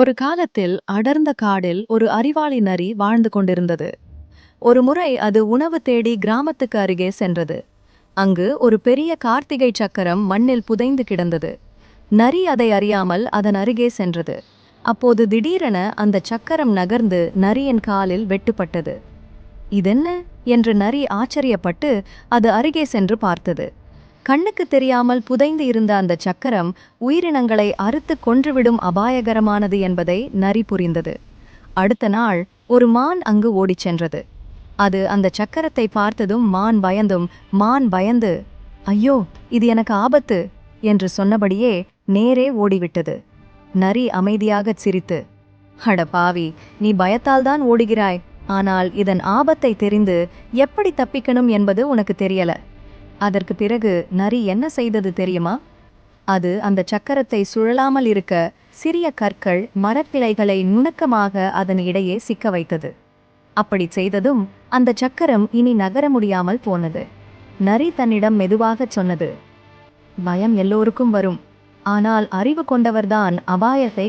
ஒரு காலத்தில் அடர்ந்த காடில் ஒரு அறிவாளி நரி வாழ்ந்து கொண்டிருந்தது. ஒரு முறை அது உணவு தேடி கிராமத்துக்கு அருகே சென்றது. அங்கு ஒரு பெரிய கார்த்திகை சக்கரம் மண்ணில் புதைந்து கிடந்தது. நரி அதை அறியாமல் அதன் அருகே சென்றது. அப்போது திடீரென அந்த சக்கரம் நகர்ந்து நரியின் காலில் வெட்டுப்பட்டது. இதென்ன? என்று நரி ஆச்சரியப்பட்டு அது அருகே சென்று பார்த்தது. கண்ணுக்கு தெரியாமல் புதைந்து இருந்த அந்த சக்கரம் உயிரினங்களை அறுத்து கொன்றுவிடும் அபாயகரமானது என்பதை நரி புரிந்தது. அடுத்த நாள் ஒரு மான் அங்கு ஓடிச் சென்றது. அது அந்த சக்கரத்தை பார்த்ததும் மான் பயந்தும் மான் பயந்து ஐயோ இது எனக்கு ஆபத்து என்று சொன்னபடியே நேரே ஓடிவிட்டது. நரி அமைதியாகச் சிரித்து அட பாவி நீ பயத்தால்தான் ஓடுகிறாய். ஆனால் இதன் ஆபத்தை தெரிந்து எப்படி தப்பிக்கணும் என்பது உனக்கு தெரியல. அதற்கு பிறகு நரி என்ன செய்தது தெரியுமா? அது அந்த சக்கரத்தை சுழலாமல் இருக்க சிறிய கற்கள் மரக்கிளைகளை நுணுக்கமாக அதன் இடையே சிக்க வைத்தது. அப்படி செய்ததும் அந்த சக்கரம் இனி நகர முடியாமல் போனது. நரி தன்னிடம் மெதுவாகச் சொன்னது பயம் எல்லோருக்கும் வரும். ஆனால் அறிவு கொண்டவர்தான் அபாயத்தை